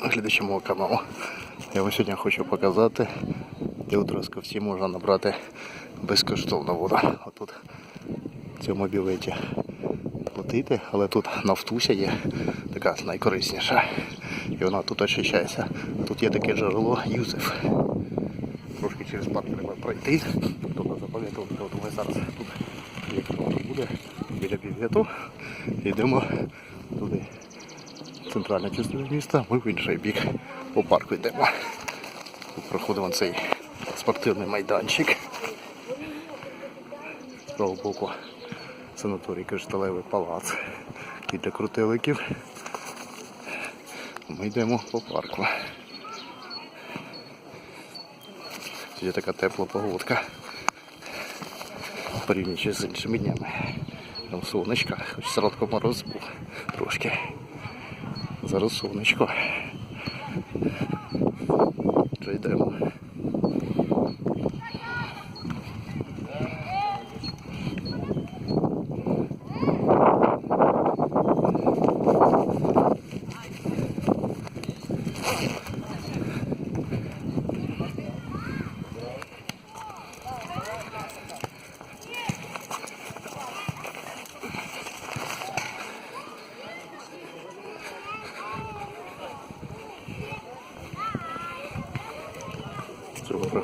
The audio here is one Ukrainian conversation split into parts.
глядачі мого каналу. Я вам сьогодні хочу показати, де у Трускавці можна набрати безкоштовну воду. Отут в цьому білеті платити, але тут нафтуся є така найкорисніша. І вона тут очищається. Тут є таке джерело Юзеф. Трошки через парк треба пройти. Тобто запам'ятовувати, ми зараз тут як буде біля бювету. Йдемо туди. Центральна частина міста, ми в інший бік по парку йдемо. Проходимо цей спортивний майданчик. З правого боку санаторій Кришталевий палац і для крутиликів. Ми йдемо по парку. Сьогодні така тепла погодка. Порівнюючи з іншими днями. Там сонечко, хоч сородко мороз був трошки. Зараз сонечко. Вже йдемо.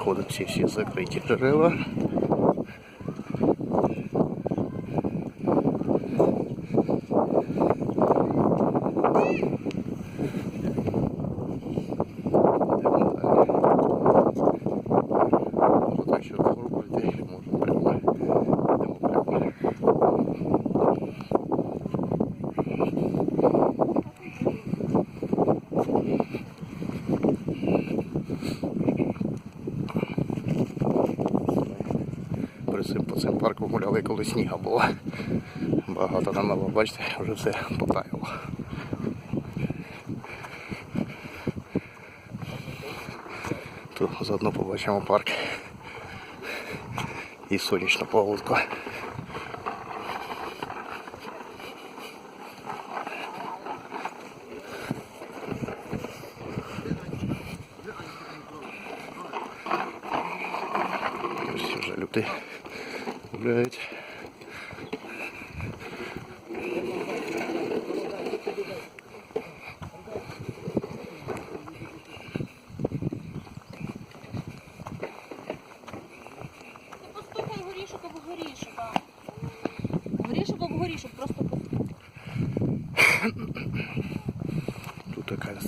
Приходять всі всі закриті джерела. Йдемо далі. От якщо вгору пройти, можна прямо. Йдемо прямо. Перед цим парком гуляли, коли сніга була. Багато намело, бачите, вже все потаяло. Тут заодно побачимо парк і сонячну погодку.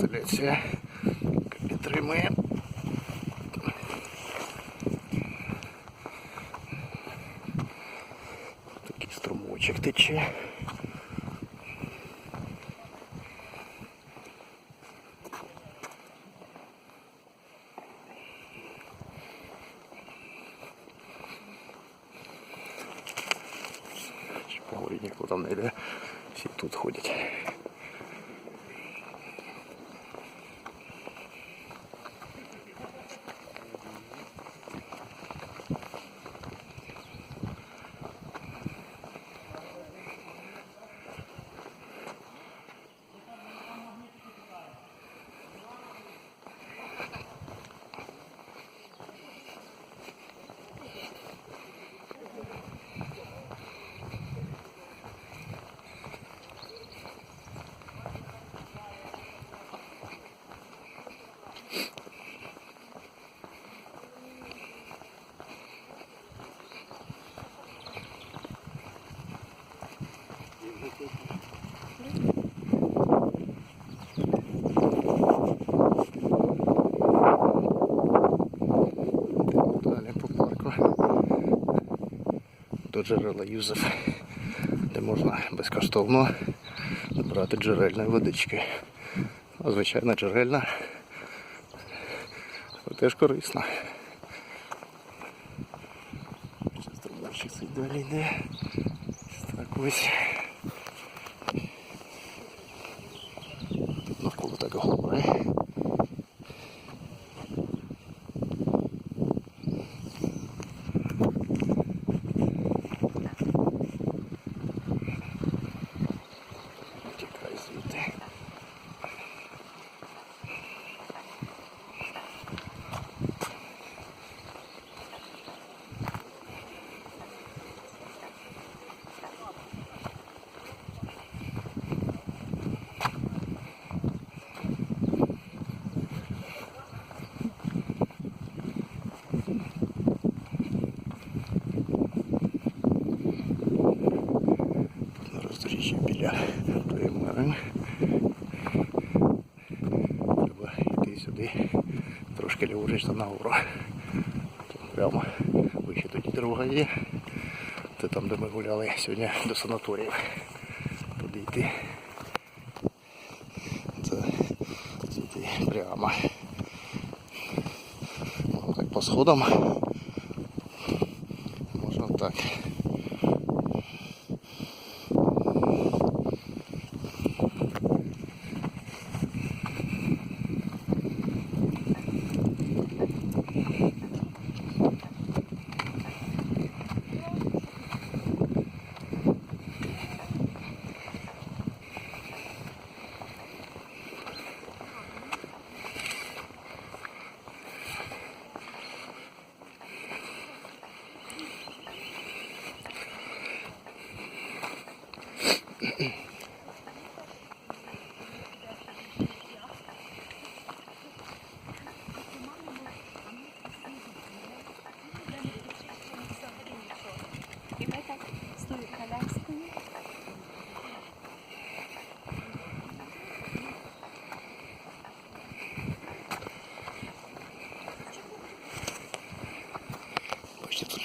Інсталяція, підтримує. Такий струмочок тече. Чи По горі ніхто там не йде, всі тут ходять. Далі по парку. До джерела Юзеф, де можна безкоштовно брати джерельної водички. А, Звичайно, джерельна, теж корисна. Ще струмочок цей далі йде. Так ось. Навколо так гори. життя. Примарно. Треба йти сюди. Трошки ліворуч до Науру. Прямо вище тоді дорога є. Це там, де ми гуляли сьогодні до санаторіїв. Туди йти. Це йти прямо. Ну, так по сходам. Можна так.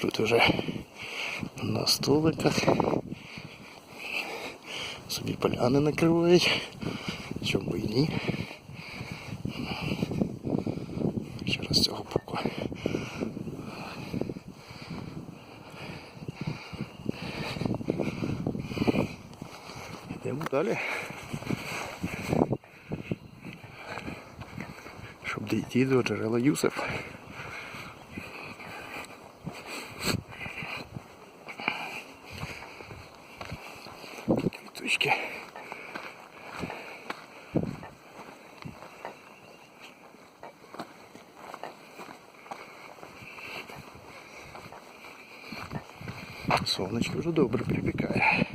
Тут вже на столиках. Собі поляни накривають. Чому і ні. Ще раз цього боку. Йдемо далі. Щоб дійти до джерела Юсеф. Сонечко вже добре припікає.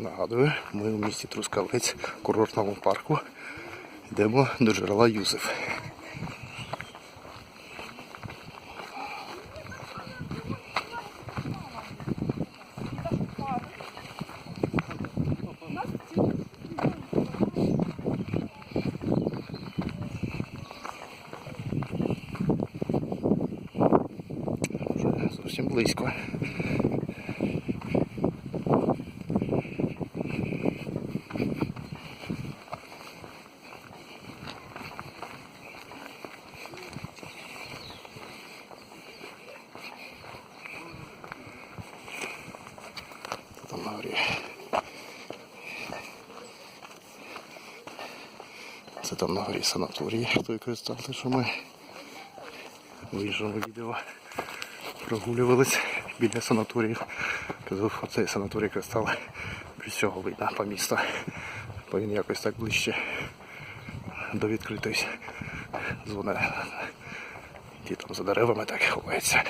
Нагадую, ми у місті Трускавець, курортному парку. Йдемо до джерела Юзеф. Зовсім близько. Там на горі. Це там на горі санаторії, той кристал, що ми в іншому відео прогулювались біля санаторіїв. Казав, оцей санаторій кристал від цього видно по місту. Бо він якось так ближче до відкритої зони. Ті там за деревами так ховаються.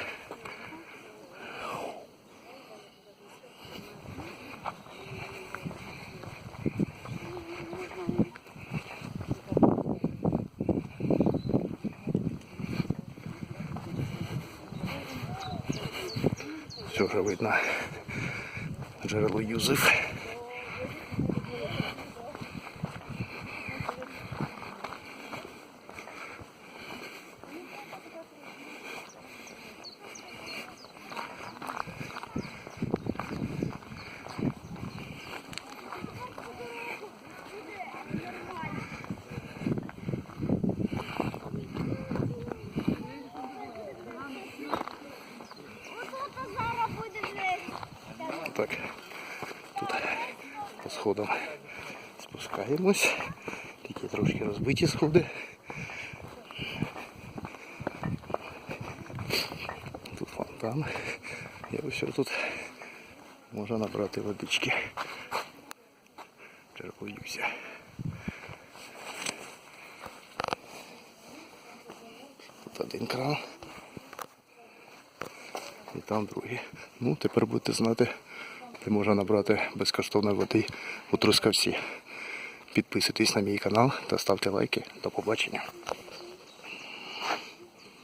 Вже видно. Джерело Юзеф. Так, тут по сходам спускаємось. Такі трошки розбиті сходи. Тут фонтан. І ось тут можна набрати водички. Черпуюся. Тут один кран. І там другий. Ну, тепер будете знати, де можна набрати безкоштовної води у Трускавці. Підписуйтесь на мій канал та ставте лайки. До побачення.